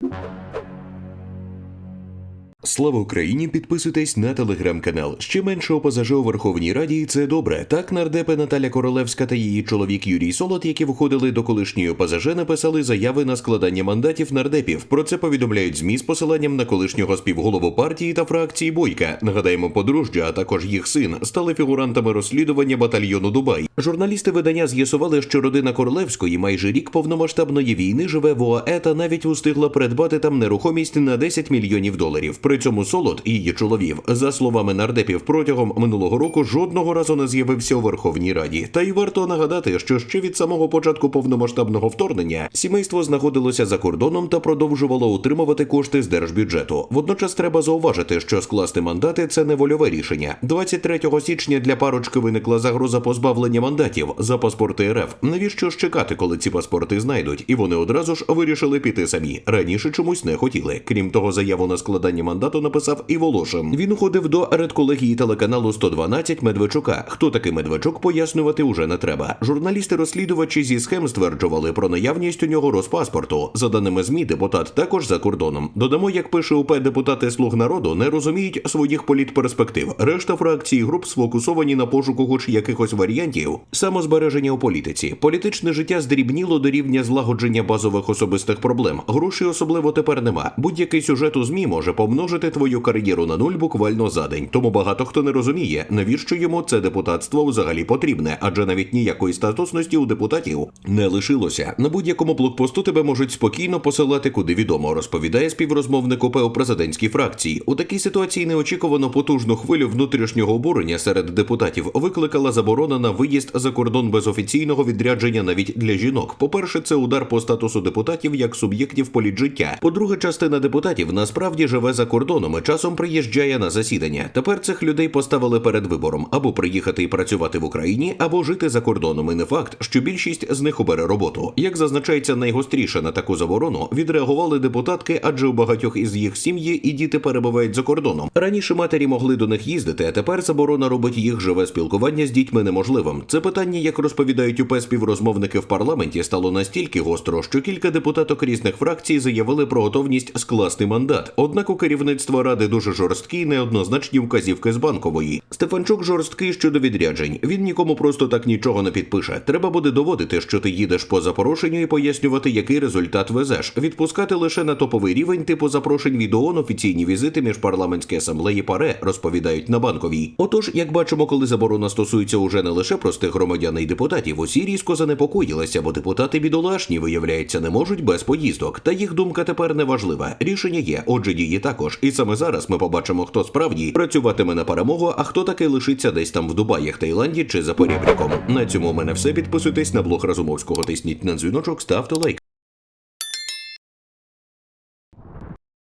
you Слава Україні! Підписуйтесь на телеграм-канал. Ще менше ОПЗЖ у Верховній Раді, і це добре. Так нардепи Наталя Королевська та її чоловік Юрій Солод, які виходили до колишньої ОПЗЖ, написали заяви на складання мандатів нардепів. Про це повідомляють ЗМІ з посиланням на колишнього співголову партії та фракції Бойка. Нагадаємо, подружжя, а також їх син, стали фігурантами розслідування батальйону Дубай. Журналісти видання з'ясували, що родина Королевської майже рік повномасштабної війни живе в ОАЕ та навіть устигла придбати там нерухомість на 10 мільйонів доларів. При цьому Солод і її чоловів, за словами нардепів, протягом минулого року жодного разу не з'явився у Верховній Раді. Та й варто нагадати, що ще від самого початку повномасштабного вторгнення сімейство знаходилося за кордоном та продовжувало утримувати кошти з держбюджету. Водночас треба зауважити, що скласти мандати це не вольове рішення. 23 січня для парочки виникла загроза позбавлення мандатів за паспорти РФ. Навіщо ж чекати, коли ці паспорти знайдуть? І вони одразу ж вирішили піти самі. Раніше чомусь не хотіли. Крім того, заяву на складання мандату написав і Волошин. Він уходив до редколегії телеканалу 112 Медведчука. Хто такий Медведчук, пояснювати уже не треба. Журналісти-розслідувачі зі схем стверджували про наявність у нього розпаспорту. За даними ЗМІ, депутат також за кордоном. Додамо, як пише УП депутати Слуг народу, не розуміють своїх політперспектив. Решта фракцій груп сфокусовані на пошуку хоч якихось варіантів самозбереження у політиці. Політичне життя здрібніло до рівня злагодження базових особистих проблем. Грошей особливо тепер нема. Будь-який сюжет у ЗМІ може помножити твою кар'єру на нуль буквально за день. Тому багато хто не розуміє, навіщо йому це депутатство взагалі потрібне, адже навіть ніякої статусності у депутатів не лишилося. На будь-якому блокпосту тебе можуть спокійно посилати куди відомо, розповідає співрозмовник ОП президентській фракції. У такій ситуації неочікувано потужну хвилю внутрішнього обурення серед депутатів викликала заборона на виїзд за кордон без офіційного відрядження навіть для жінок. По-перше, це удар по статусу депутатів як суб'єктів політжиття. По-друге, частина депутатів насправді живе за кордоном і часом приїжджає на засідання. Тепер цих людей поставили перед вибором або приїхати і працювати в Україні, або жити за кордоном. І не факт, що більшість з них обере роботу. Як зазначається найгостріше на таку заборону, відреагували депутатки, адже у багатьох із їх сім'ї і діти перебувають за кордоном. Раніше матері могли до них їздити, а тепер заборона робить їх живе спілкування з дітьми неможливим. Це питання, як розповідають УП співрозмовники в парламенті, стало настільки гостро, що кілька депутаток різних фракцій заявили про готовність скласти мандат. Однак у керівництва ради дуже жорсткі і неоднозначні вказівки з банкової. Стефанчук жорсткий щодо відряджень. Він нікому просто так нічого не підпише. Треба буде доводити, що ти їдеш по запрошенню і пояснювати, який результат везеш. Відпускати лише на топовий рівень типу запрошень від ООН офіційні візити міжпарламентської асамблеї ПАРЕ, розповідають на банковій. Отож, як бачимо, коли заборона стосується уже не лише простих громадян і депутатів, усі різко занепокоїлися, бо депутати бідолашні, виявляється, не можуть без поїздок. Та їх думка тепер не важлива. Рішення є, отже, дії також. І саме зараз ми побачимо, хто справді працюватиме на перемогу, а хто таки лишиться десь там в Дубаях, Таїланді чи за порібриком. На цьому у мене все. Підписуйтесь на блог Разумовського, тисніть на дзвіночок, ставте лайк.